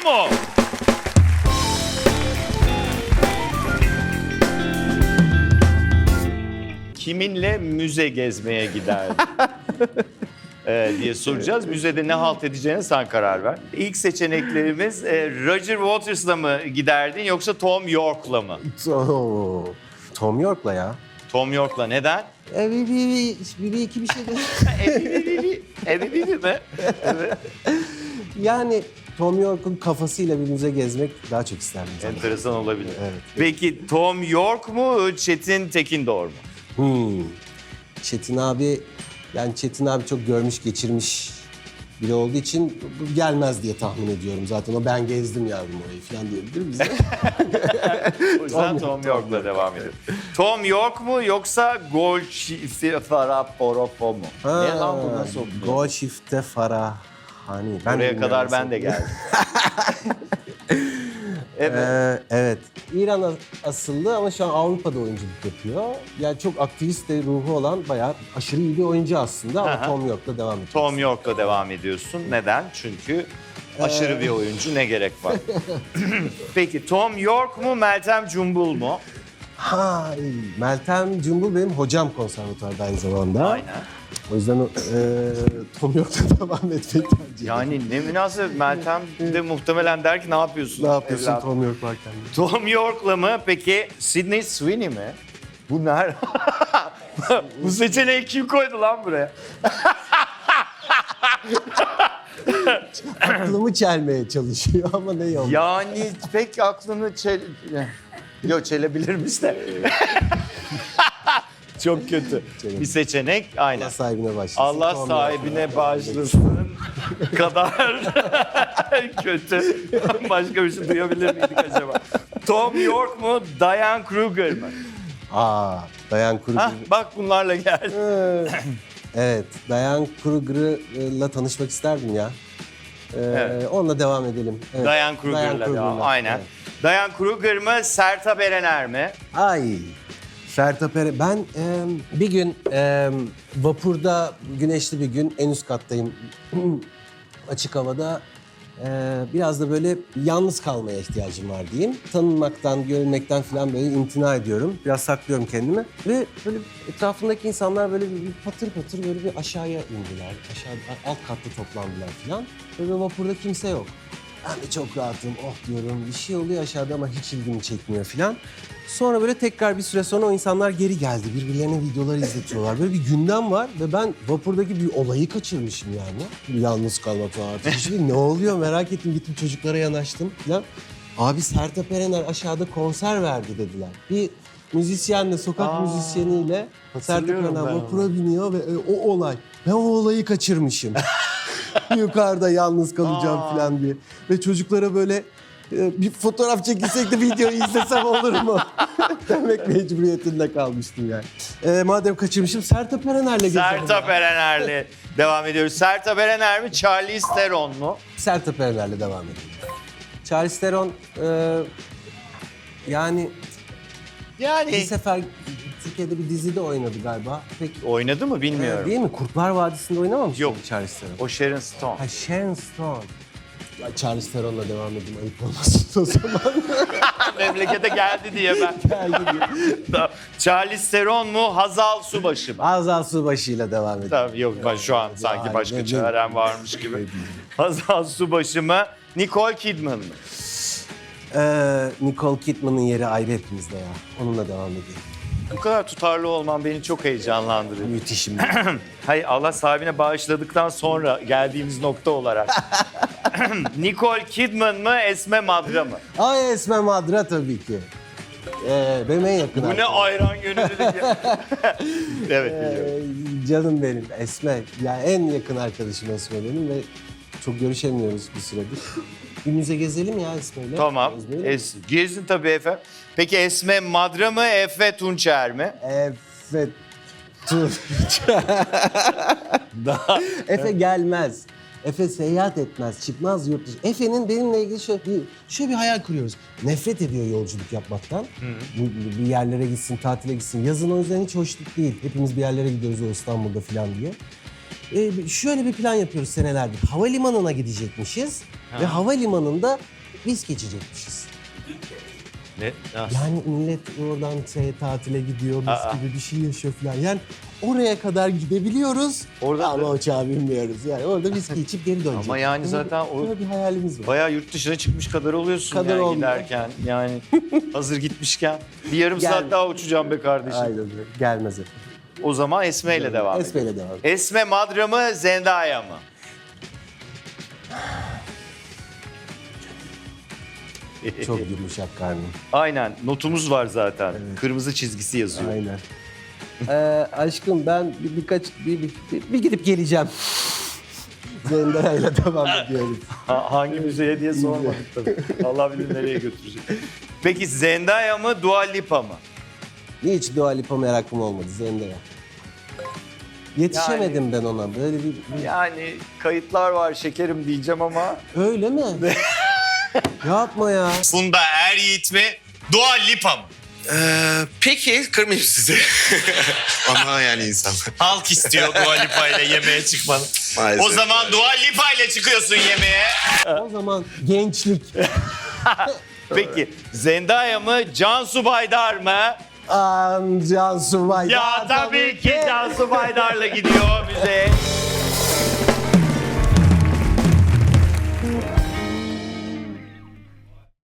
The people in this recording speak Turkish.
Oldu mu? Kiminle müze gezmeye giderdin? Ee, diye soracağız. Müzede ne halt edeceğine sen karar ver. İlk seçeneklerimiz e, Roger Waters'la mı giderdin yoksa Tom York'la mı? Oo, Tom York'la ya. Tom York'la neden? E, bir, bir, bir, bir, iki bir şey de. Evi biri mi? Yani Tom York'un kafasıyla bir müze gezmek daha çok isterdim. zaten. Enteresan olabilir. Evet. Peki Tom York mu Çetin Tekindor mu? Hmm. Çetin abi, yani Çetin abi çok görmüş geçirmiş biri olduğu için bu gelmez diye tahmin ediyorum zaten. O ben gezdim yavrum orayı falan diyebilir miyiz? O yüzden Tom York'la devam edelim. Tom York mu yoksa Golci Faraporofo mu? ne lan bu nasıl okunuyor? Çifte Farah. Hani ben Buraya bilmiyorum kadar ben de geldim. evet. Ee, evet. İran as- asıllı ama şu an Avrupa'da oyunculuk yapıyor. Yani çok aktivist de ruhu olan bayağı aşırı iyi bir oyuncu aslında ama Aha. Tom York'la devam ediyor. Tom York'la devam ediyorsun. Neden? Çünkü aşırı bir oyuncu ne gerek var? Peki Tom York mu Meltem Cumbul mu? Ha, Meltem Cumbul benim hocam konservatuvarda aynı zamanda. Aynen. O yüzden e, Tom York'la devam etmeyi tercih. Yani ne münasebet Meltem de muhtemelen der ki ne yapıyorsun? Ne yapıyorsun evladım?" Tom York varken? Tom York'la mı? Peki Sydney Sweeney mi? Bu nerede? Bu seçeneği kim koydu lan buraya? Aklımı çelmeye çalışıyor ama ne yol. Yani pek aklını çel... Yok çelebilirmiş de. Çok kötü. Bir seçenek aynen. Allah sahibine başlasın. Allah sahibine bağışlasın kadar kötü. Başka bir şey duyabilir miydik acaba? Tom York mu, Diane Kruger mı? Aa, Dayan Kruger. Hah, bak bunlarla geldi. Evet, Dayan Kruger'la tanışmak isterdim ya. Ee, Evet. Onunla devam edelim. Evet. Diane Kruger'la devam. Aynen. evet. Diane Kruger mı, Sertab Erener mi? Ay, Sertab Ere- Ben em, bir gün em, vapurda güneşli bir gün en üst kattayım. Açık havada e, biraz da böyle yalnız kalmaya ihtiyacım var diyeyim. Tanınmaktan, görülmekten falan böyle imtina ediyorum. Biraz saklıyorum kendimi. Ve böyle etrafındaki insanlar böyle bir, patır patır böyle bir aşağıya indiler. Aşağı, alt katta toplandılar falan. Böyle vapurda kimse yok. Ben de çok rahatım, oh diyorum. Bir şey oluyor aşağıda ama hiç ilgimi çekmiyor falan. Sonra böyle tekrar bir süre sonra o insanlar geri geldi. Birbirlerine videolar izletiyorlar. Böyle bir gündem var ve ben vapurdaki bir olayı kaçırmışım yani. Yalnız kalmak falan artık. Şimdi ne oluyor merak ettim. Gittim çocuklara yanaştım falan. Abi Sertab Erener aşağıda konser verdi dediler. Bir müzisyenle, sokak Aa, müzisyeniyle Sertab Erener vapura biniyor ve e, o olay. Ben o olayı kaçırmışım. Yukarıda yalnız kalacağım Aa. falan diye. Ve çocuklara böyle e, bir fotoğraf çekilsek de videoyu izlesem olur mu? Demek mecburiyetinde kalmıştım yani. E, madem kaçırmışım Sertab Erener'le gezelim. Sertab. Erener'le devam ediyoruz. Sertab Erener mi, Charlize Theron mu? Sertab Erener'le devam edelim. Charlize Theron e, yani bir Yani sefer Türkiye'de bir dizide oynadı galiba. Pek oynadı mı e, bilmiyorum. değil mi? Kurtlar Vadisi'nde oynamamış Yok. mıydı Charlize Theron? O Sharon Stone. Ha Sharon Stone. Ya Charlize Theron'la devam edeyim ayıp olmasın o zaman. Memlekete geldi diye ben. Geldi diye. Charlize Theron mu, Hazal Subaşı mı? Azal Subaşı'yla devam edelim. Tabii yok ben şu an sanki başka ne- çarem varmış gibi. Hazal Subaşı mı, Nicole Kidman mı? Ee, Nicole Kidman'ın yeri ayrı hepimizde ya. Onunla devam edelim. Bu kadar tutarlı olman beni çok heyecanlandırıyor. Müthişim. Hayır Allah sahibine bağışladıktan sonra geldiğimiz nokta olarak. Nicole Kidman mı, Esme Madra mı? Ay Esme Madra tabii ki. Ee, benim en yakın Bu ne arkadaşım. ayran gönüllülük ya. evet biliyorum. Ee, canım benim Esme. Ya en yakın arkadaşım Esme benim ve çok görüşemiyoruz bir süredir. Bir müze gezelim ya Esme'yle. Tamam. Gezmeyelim mi? Es, gezin tabii efendim. Peki Esme Madra mı, Efe Tunçer mi? Evet. Dur. Efe gelmez. Efe seyahat etmez, çıkmaz yurt dışı. Efe'nin benimle ilgili şöyle bir, şöyle bir hayal kuruyoruz. Nefret ediyor yolculuk yapmaktan. Bir, bir yerlere gitsin, tatile gitsin. Yazın o yüzden hiç hoşluk değil. Hepimiz bir yerlere gidiyoruz o İstanbul'da falan diye. E, şöyle bir plan yapıyoruz senelerdir. Havalimanına gidecekmişiz ve havalimanında viski içecekmişiz. Ne? Nasıl? Yani millet oradan şey, tatile gidiyor, mis Aa. gibi bir şey yaşıyor falan. Yani oraya kadar gidebiliyoruz Orada ama uçağı binmiyoruz. Yani orada viski içip geri döneceğiz. Ama yani Böyle zaten o- böyle bir hayalimiz var. Bayağı yurt dışına çıkmış kadar oluyorsun Kadar yani olmuyor. giderken. Yani hazır gitmişken. Bir yarım Gel. saat daha uçacağım be kardeşim. Aynen öyle. Gelmez efendim. O zaman Esme ile devam edelim. Esme'yle devam. Esme Madra mı Zendaya mı? Çok yumuşak karnım. Aynen notumuz var zaten. Kırmızı çizgisi yazıyor. Aynen. Ee, aşkım ben bir, birkaç bir, bir, bir- bir gidip geleceğim. Zendaya'yla devam ediyoruz. Ha- hangi müzeye diye sormadık tabii. Allah bilir nereye götürecek. Peki Zendaya mı Dua Lipa mı? Hiç Dua Lipa merakım olmadı Zendaya. Yetişemedim ben ona. Böyle bir, bir- Yani kayıtlar var şekerim diyeceğim ama. Öyle mi? Yapma ya. Funda Er Yiğit mi Dua Lipa mı? Ee, peki kırmayayım sizi. Ama yani insan. Halk istiyor Dua Lipa ile yemeğe çıkmanı. Maalesef. O zaman Dua Lipa ile çıkıyorsun yemeğe. O zaman gençlik. Peki Zendaya mı Cansu Baydar mı? Aa, Cansu Vay. Ya tabii ki Cansu Baydar'la gidiyor müzeye.